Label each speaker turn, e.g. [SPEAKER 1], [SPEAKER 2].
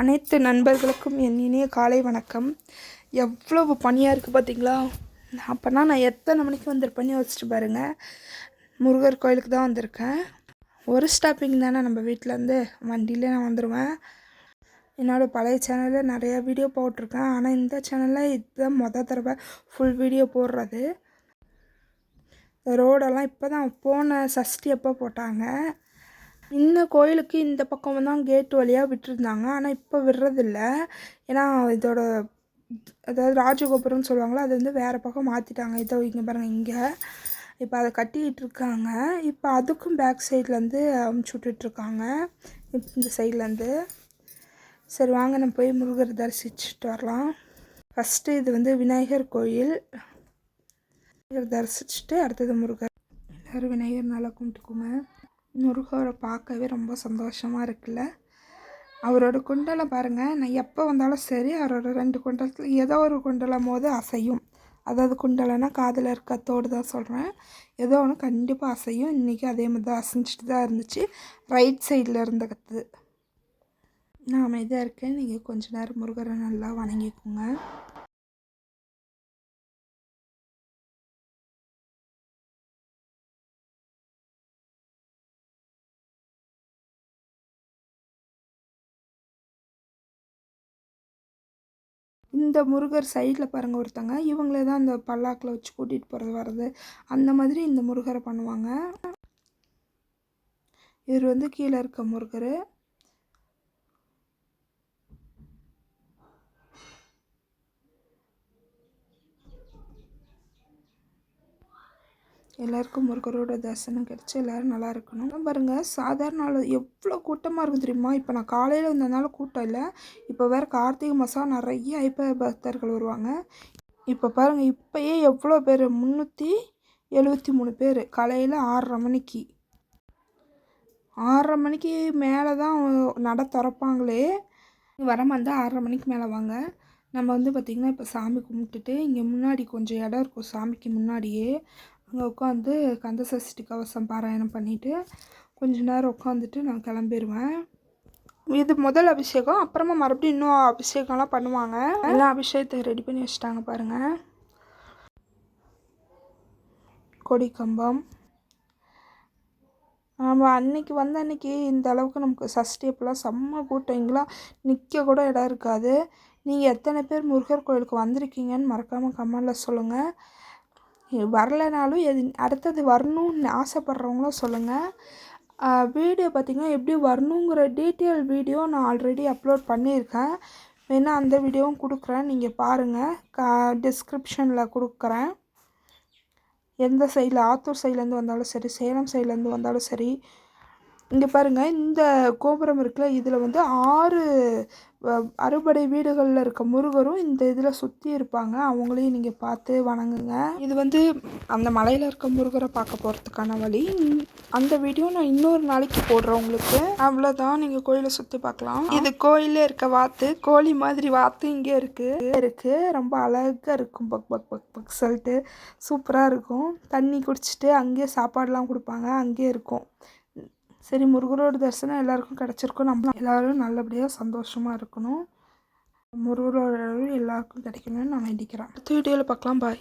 [SPEAKER 1] அனைத்து நண்பர்களுக்கும் என் இனிய காலை வணக்கம். எவ்வளவு பனியாக இருக்குது பார்த்தீங்களா அப்போனா நான் எத்தனை மணிக்கு வந்திருப்பேன்னு யோசிச்சு பாருங்கள் முருகர் கோயிலுக்கு தான் வந்திருக்கேன். ஒரு ஸ்டாப்பிங் தானே நம்ம வீட்டிலேருந்து வண்டியிலே நான் வந்துடுவேன் என்னோடய பழைய சேனலில் நிறையா வீடியோ போட்டிருக்கேன். ஆனால் இந்த சேனலில் இதுதான் மொதல் தடவை ஃபுல் வீடியோ போடுறது. ரோடெல்லாம் இப்போ தான் போன சஷ்டி அப்போ போட்டாங்க? இந்த கோயிலுக்கு இந்த பக்கம் தான் கேட் வழியாக விட்டுருந்தாங்க. ஆனால் இப்போ விடுறதில்ல. ஏன்னா இதோட அதாவது ராஜகோபுரம்னு சொல்லுவாங்களோ அது வந்து வேறு பக்கம் மாற்றிட்டாங்க இதோ இங்கே பாருங்கள் இங்கே. இப்போ அதை கட்டிக்கிட்டு இருக்காங்க. இப்போ அதுக்கும் பேக் சைட்லேருந்து அமுச்சு விட்டுட்ருக்காங்க இந்த சைட்லேருந்து சரி வாங்க நம்ம போய் முருகர் தரிசிச்சுட்டு வரலாம். ஃபஸ்ட்டு இது வந்து விநாயகர் கோயில். விநாயகர் தரிசிச்சுட்டு அடுத்தது முருகர். எல்லோரும் விநாயகர் நல்லா கும்பிட்டுக்குங்க. முருகரை பார்க்கவே ரொம்ப சந்தோஷமாக இருக்குல்ல? அவரோட குண்டலை பாருங்கள் நான் எப்போ வந்தாலும் சரி அவரோட ரெண்டு குண்டலத்தில் ஏதோ ஒரு குண்டலம் போது அசையும். அதாவது குண்டலைனா காதில் இருக்க தோடு தான் சொல்கிறேன் ஏதோ ஒன்று கண்டிப்பாக அசையும். இன்றைக்கி அதே மாதிரி தான் அசைஞ்சிட்டு தான் இருந்துச்சு. ரைட் சைடில் இருந்த கற்று நான் அமைதியாக இருக்கேன். நீங்கள் கொஞ்ச நேரம் முருகரை நல்லா வணங்கிக்கோங்க. இந்த முருகர் சைடில் பாருங்கள் ஒருத்தங்க. இவங்களே தான் அந்த பல்லாக்கில் வச்சு கூட்டிகிட்டு போகிறது வர்றது. அந்த மாதிரி இந்த முருகரை பண்ணுவாங்க. இவர் வந்து கீழே இருக்க முருகர். எல்லாருக்கும் முருகரோட தரிசனம் கிடச்சி எல்லோரும் நல்லா இருக்கணும். பாருங்கள் சாதாரண நாள் எவ்வளோ கூட்டமாக இருக்கும் தெரியுமா? இப்போ நான் காலையில் வந்ததுனால கூட்டம் இல்லை. இப்போ வேறு கார்த்திகை மாதம் நிறைய ஐப்ப பக்தர்கள் வருவாங்க. இப்போ பாருங்கள் இப்போயே எவ்வளோ பேர்? முந்நூற்றி எழுபத்தி மூணு பேர். காலையில் ஆறரை மணிக்கு. ஆறரை மணிக்கு மேலே தான் நட திறப்பாங்களே. வர மாதிரி ஆறரை மணிக்கு மேலே வாங்க. நம்ம வந்து பார்த்திங்கன்னா இப்போ சாமி கும்பிட்டுட்டு இங்கே முன்னாடி கொஞ்சம் இடம் இருக்கும் சாமிக்கு முன்னாடியே. அங்கே உட்காந்து கந்த சஷ்டி கவசம் பாராயணம் பண்ணிவிட்டு கொஞ்ச நேரம் உட்காந்துட்டு நான் கிளம்பிடுவேன் இது முதல் அபிஷேகம். அப்புறமா மறுபடியும் இன்னும் அபிஷேகம்லாம் பண்ணுவாங்க. எல்லாம் அபிஷேகத்தை ரெடி பண்ணி வச்சுட்டாங்க பாருங்கள் கொடி கம்பம். நம்ம அன்னைக்கு வந்த அன்னைக்கு இந்த அளவுக்கு நமக்கு சஷ்டி அப்போலாம் செம்ம கூட்டம். இங்கெல்லாம் நிற்க கூட இடம் இருக்காது. நீங்கள் எத்தனை பேர் முருகர் கோயிலுக்கு வந்திருக்கீங்கன்னு மறக்காமல் கமெண்டில் சொல்லுங்கள் வரலைனாலும் எது அடுத்தது வரணும்னு ஆசைப்பட்றவங்களும் சொல்லுங்கள் வீடியோ பார்த்திங்கன்னா எப்படி வரணுங்கிற டீட்டெயில் வீடியோ நான் ஆல்ரெடி அப்லோட் பண்ணியிருக்கேன். வேணால் அந்த வீடியோவும் கொடுக்குறேன் நீங்கள் பாருங்கள் கா டிஸ்கிரிப்ஷனில் கொடுக்குறேன். எந்த சைடில் ஆத்தூர் சைட்லேருந்து வந்தாலும் சரி சேலம் சைட்லேருந்து வந்தாலும் சரி இங்கே பாருங்கள் இந்த கோபுரம் இருக்குல்ல இதில் வந்து ஆறு அறுபடை வீடுகளில் இருக்க முருகரும் இந்த இதில் சுற்றி இருப்பாங்க. அவங்களையும் நீங்கள் பார்த்து வணங்குங்க. இது வந்து அந்த மலையில் இருக்க முருகரை பார்க்க போகிறதுக்கான வழி. அந்த வீடியோ நான் இன்னொரு நாளைக்கு போடுறேன் உங்களுக்கு. அவ்வளோதான் நீங்கள் கோயிலை சுற்றி பார்க்கலாம். இது கோயிலே இருக்க வாத்து கோழி மாதிரி வாத்து இங்கே இருக்குது இருக்குது ரொம்ப அழகாக இருக்கும். பக் பக் பக் பக் சொல்லிட்டு சூப்பராக இருக்கும். தண்ணி குடிச்சிட்டு அங்கேயே சாப்பாடெலாம் கொடுப்பாங்க. அங்கேயே இருக்கும். சரி முருகரோட தரிசனம் எல்லாருக்கும் கிடச்சிருக்கும். நம்ம எல்லோரும் நல்லபடியாக சந்தோஷமாக இருக்கணும். முருகரோட எல்லாருக்கும் கிடைக்கணும்னு நான் வேண்டிக்கிறேன். அடுத்த வீடியோவில் பார்க்கலாம். பாய்